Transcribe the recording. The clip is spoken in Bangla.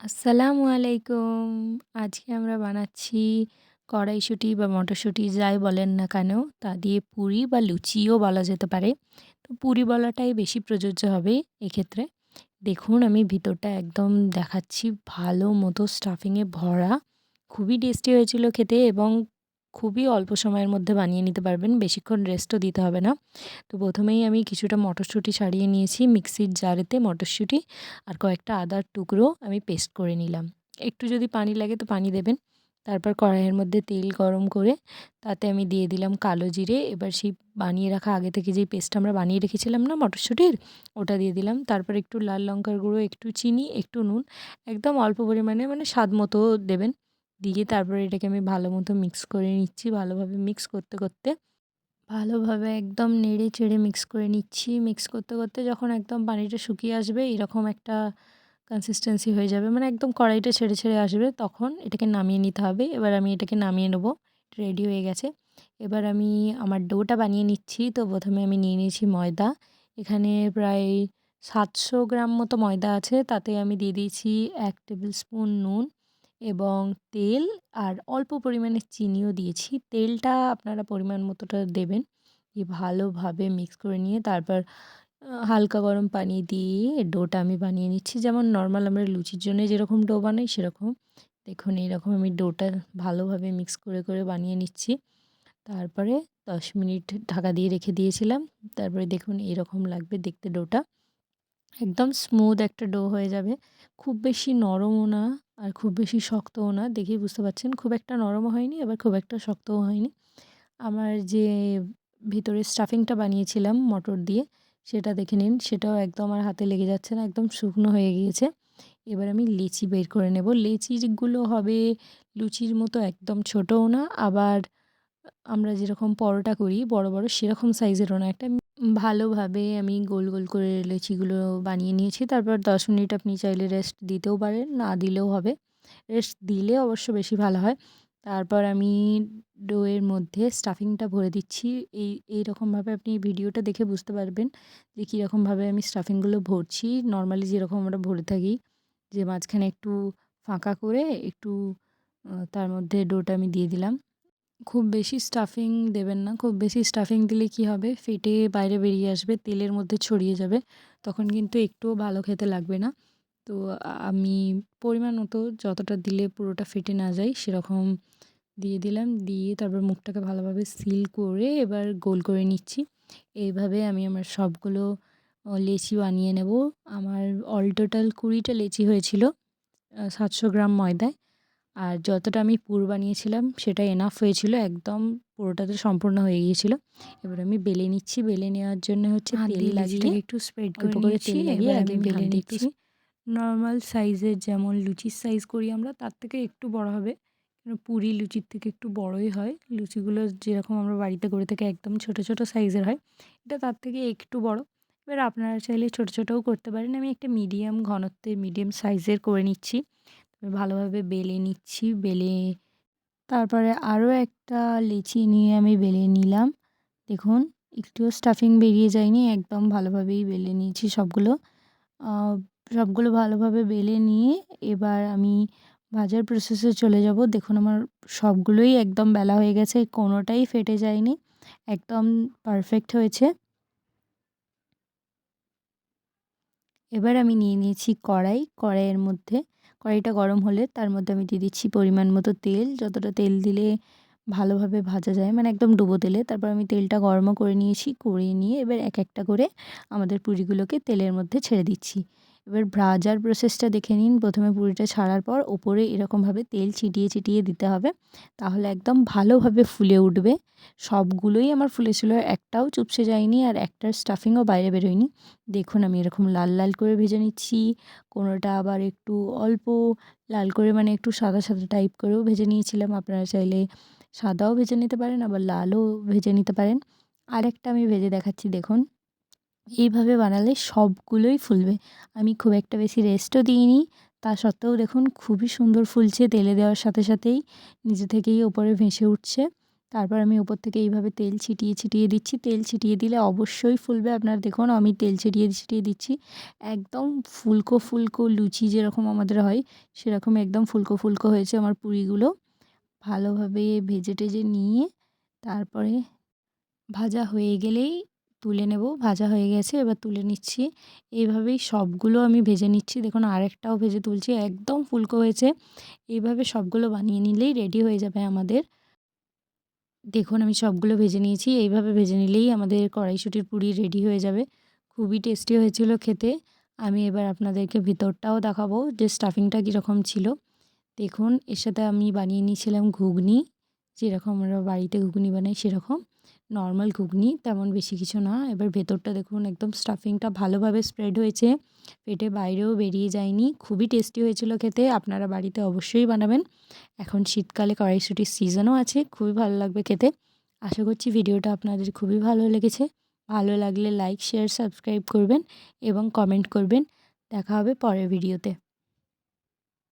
আসসালামু আলাইকুম। আজকে আমরা বানাচ্ছি কড়াইশুঁটি বা মটরশুঁটি, যাই বলেন না কেন, তা দিয়ে পুরি বা লুচিও বলা যেতে পারে। তো পুরি বলাটাই বেশি প্রযোজ্য হবে এক্ষেত্রে। দেখুন, আমি ভিতরটা একদম দেখাচ্ছি ভালো মতো স্টাফিংয়ে ভরা। খুবই টেস্টি হয়েছিল খেতে এবং খুবই অল্প সময়ের মধ্যে বানিয়ে নিতে পারবেন। বেশিক্ষণ রেস্টও দিতে হবে না। তো প্রথমেই আমি কিছুটা মটরশুঁটি ছাড়িয়ে নিয়েছি মিক্সির জারেতে মটরশুঁটি আর কয়েকটা আদার টুকরো আমি পেস্ট করে নিলাম। একটু যদি পানি লাগে তো পানি দেবেন। তারপর কড়াইয়ের মধ্যে তেল গরম করে তাতে আমি দিয়ে দিলাম কালো জিরে। এবার সেই বানিয়ে রাখা আগে থেকে যেই পেস্ট আমরা বানিয়ে রেখেছিলাম না মটরশুঁটির, ওটা দিয়ে দিলাম। তারপর একটু লাল লঙ্কার গুঁড়ো, একটু চিনি, একটু নুন, একদম অল্প পরিমাণে মানে স্বাদ মতো দেবেন। দিয়ে তারপরে এটাকে আমি ভালো মতো মিক্স করে নিচ্ছি, ভালোভাবে মিক্স করতে করতে। ভালোভাবে একদম নেড়ে চেড়ে মিক্স করে নিচ্ছি। মিক্স করতে করতে যখন একদম পানিটা শুকিয়ে আসবে, এরকম একটা কনসিস্টেন্সি হয়ে যাবে। মানে একদম কড়াইটা ছেড়ে ছেড়ে আসবে, তখন এটাকে নামিয়ে নিতে হবে। এবার আমি এটাকে নামিয়ে নেব। রেডি হয়ে গেছে। এবার আমি আমার ডোটা বানিয়ে নিচ্ছি। তো প্রথমে আমি নিয়ে নিয়েছি ময়দা। এখানে প্রায় সাতশো গ্রাম মতো ময়দা আছে। তাতে আমি দিয়ে দিয়েছি এক টেবিল স্পুন নুন। এবং তেল আর অল্প পরিমাণে চিনিও দিয়েছি। তেলটা আপনারা পরিমাণ মতোটা দেবেন। দিয়ে ভালোভাবে মিক্স করে নিয়ে তারপর হালকা গরম পানি দিয়ে ডোটা আমি বানিয়ে নিচ্ছি। যেমন নর্মাল আমরা লুচির জন্য যেরকম ডো বানাই সেরকম। দেখুন, এইরকম আমি ডোটা ভালোভাবে মিক্স করে করে বানিয়ে নিচ্ছি। তারপরে দশ মিনিট ঢাকা দিয়ে রেখে দিয়েছিলাম। তারপরে দেখুন এরকম লাগবে দেখতে ডোটা। একদম স্মুথ একটা ডো হয়ে যাবে। খুব বেশি নরমও না আর খুব বেশি শক্তও না, দেখেই বুঝতে পারছেন। খুব একটা নরমও হয়নি, আবার খুব একটা শক্তও হয়নি। আমার যে ভিতরে স্টাফিংটা বানিয়েছিলাম মটর দিয়ে, সেটা দেখে নিন, সেটাও একদম আমার হাতে লেগে যাচ্ছে না, একদম শুকনো হয়ে গিয়েছে। এবার আমি লেচি বের করে নেব। লেচিগুলো হবে লুচির মতো একদম ছোটও না, আবার আমরা যেরকম পরোটা করি, বড় বড় সেরকম সাইজেরও না। একটা ভালোভাবে আমি গোল গোল করে লেচিগুলো বানিয়ে নিয়েছি। তারপর দশ মিনিট আপনি চাইলে রেস্ট দিতেও পারেন, না দিলেও হবে। রেস্ট দিলে অবশ্য বেশি ভালো হয়। তারপর আমি ডোয়ের মধ্যে স্টাফিংটা ভরে দিচ্ছি। এই, এইরকমভাবে আপনি ভিডিওটা দেখে বুঝতে পারবেন যে কীরকমভাবে আমি স্টাফিংগুলো ভরছি। নর্মালি যেরকম আমরা ভরে থাকি, যে মাঝখানে একটু ফাঁকা করে একটু তার মধ্যে ডোটা আমি দিয়ে দিলাম। খুব বেশি স্টাফিং দেবেন না। খুব বেশি স্টাফিং দিলে কি হবে? ফেটে বাইরে বেরিয়ে আসবে, তেলের মধ্যে ছড়িয়ে যাবে। তখন কিন্তু একটুও ভালো খেতে লাগবে না। তো আমি পরিমাণ মতো যতটা দিলে পুরোটা ফেটে না যায়, সেরকম দিয়ে দিলাম। দিয়ে তারপর মুখটাকে ভালোভাবে সিল করে এবার গোল করে নিচ্ছি। এইভাবে আমি আমার সবগুলো লেচি বানিয়ে নেব। আমার অল টোটাল কুড়িটা লেচি হয়েছিল সাতশো গ্রাম ময়দায়। আর যতটা আমি পুর বানিয়েছিলাম সেটা এনাফ হয়েছিল একদম পুরোটাতে সম্পূর্ণ হয়ে গিয়েছিল। এবার আমি বেলে নিচ্ছি বেলে নেওয়ার জন্য হচ্ছে তেল লাগিয়ে একটু স্প্রেড করে তেল লাগিয়ে আমি বেলে নিচ্ছি নর্মাল সাইজের যেমন লুচির সাইজ করি আমরা তার থেকে একটু বড় হবে। পুরি লুচির থেকে একটু বড়ই হয় লুচিগুলো যেরকম আমরা বাড়িতে করে থাকি একদম ছোট ছোট সাইজের হয় এটা তার থেকে একটু বড়। এবার আপনারা চাইলে ছোট ছোটও করতে পারেন আমি একটা মিডিয়াম ঘনত্বের মিডিয়াম সাইজের করে নিচ্ছি। ভালোভাবে বেলে নিচ্ছি, বেলে তারপরে আরও একটা লিচি নিয়ে আমি বেলে নিলাম। দেখুন, একটুও স্টাফিং বেরিয়ে যায়নি, একদম ভালোভাবেই বেলে নিয়েছি সবগুলো। সবগুলো ভালোভাবে বেলে নিয়ে এবার আমি ভাজার প্রসেসে চলে যাব। দেখুন, আমার সবগুলোই একদম বেলা হয়ে গেছে, কোনোটাই ফেটে যায়নি, একদম পারফেক্ট হয়েছে। এবার আমি নিয়ে নিয়েছি কড়াই, কড়াইয়ের মধ্যে কড়াইটা গরম হলে তার মধ্যে আমি দিয়ে দিচ্ছি পরিমাণ মতো তেল। যতটা তেল দিলে ভালোভাবে ভাজা যায় মানে একদম ডুবো তেলে। তারপর আমি তেলটা গরমও করে নিয়েছি, করে নিয়ে এবার এক একটা করে আমাদের পুরিগুলোকে তেলের মধ্যে ছেড়ে দিচ্ছি। এবার ভাজার প্রসেসটা দেখে নিন। প্রথমে পুরিটা ছাড়ার পর ওপরে এরকমভাবে তেল ছিটিয়ে ছিটিয়ে দিতে হবে। তাহলে একদম ভালোভাবে ফুলে উঠবে। সবগুলোই আমার ফুলেছিল একটাও চুপসে যায়নি আর একটার স্টাফিংও বাইরে বেরোয়নি। দেখুন, আমি এরকম লাল লাল করে ভেজে নিচ্ছি। কোনোটা আবার একটু অল্প লাল করে মানে একটু সাদা সাদা টাইপ করেও ভেজে নিয়েছিলাম। আপনারা চাইলে সাদাও ভেজে নিতে পারেন, আবার লালও ভেজে নিতে পারেন। আরেকটা আমি ভেজে দেখাচ্ছি, দেখুন। এইভাবে বানালে সবগুলোই ফুলবে। আমি খুব একটা বেশি রেস্টও দিইনি। তা সত্ত্বেও দেখুন, খুবই সুন্দর ফুলছে, তেলে দেওয়ার সাথে সাথেই নিজে থেকেই ওপরে ভেসে উঠছে। তারপর আমি ওপর থেকে এইভাবে তেল ছিটিয়ে ছিটিয়ে দিচ্ছি। তেল ছিটিয়ে দিলে অবশ্যই ফুলবে। আপনারা দেখুন, আমি তেল ছিটিয়ে ছিটিয়ে দিচ্ছি। একদম ফুলকো ফুলকো লুচি যেরকম আমাদের হয়, সেরকম একদম ফুলকো ফুলকো হয়েছে আমার পুরিগুলো। ভালোভাবে ভেজে টেজে নিয়ে তারপরে ভাজা হয়ে গেলেই তুলে নেব, ভাজা হয়ে গেছে, এবার তুলে নিচ্ছি। এইভাবেই সবগুলো আমি ভেজে নিচ্ছি। দেখুন, আরেকটাও ভেজে তুলছি, একদম ফুলকো হয়েছে। এইভাবে সবগুলো বানিয়ে নিলেই রেডি হয়ে যাবে আমাদের। দেখুন, আমি সবগুলো ভেজে নিয়েছি। এইভাবে ভেজে নিলেই আমাদের কড়াইশুটির পুরি রেডি হয়ে যাবে। খুবই টেস্টি হয়েছিল খেতে। আমি এবার আপনাদেরকে ভিতরটাও দেখাবো যে স্টাফিংটা কীরকম ছিল। দেখুন, এর সাথে আমি বানিয়ে নিয়েছিলাম ঘুগনি। যেরকম আমরা বাড়িতে ঘুগনি বানাই, সেরকম। নর্মাল ঘুগনি, তেমন বেশি কিছু না। এবার ভেতরটা দেখুন, একদম স্টাফিংটা ভালোভাবে স্প্রেড হয়েছে। পেটে বাইরেও বেরিয়ে যায়নি। খুবই টেস্টি হয়েছিল খেতে, আপনারা বাড়িতে অবশ্যই বানাবেন। এখন শীতকালে কড়াইশুটির সিজনও আছে, খুবই ভালো লাগবে খেতে। আশা করছি ভিডিওটা আপনাদের খুবই ভালো লেগেছে। ভালো লাগলে লাইক শেয়ার সাবস্ক্রাইব করবেন এবং কমেন্ট করবেন। দেখা হবে পরের ভিডিওতে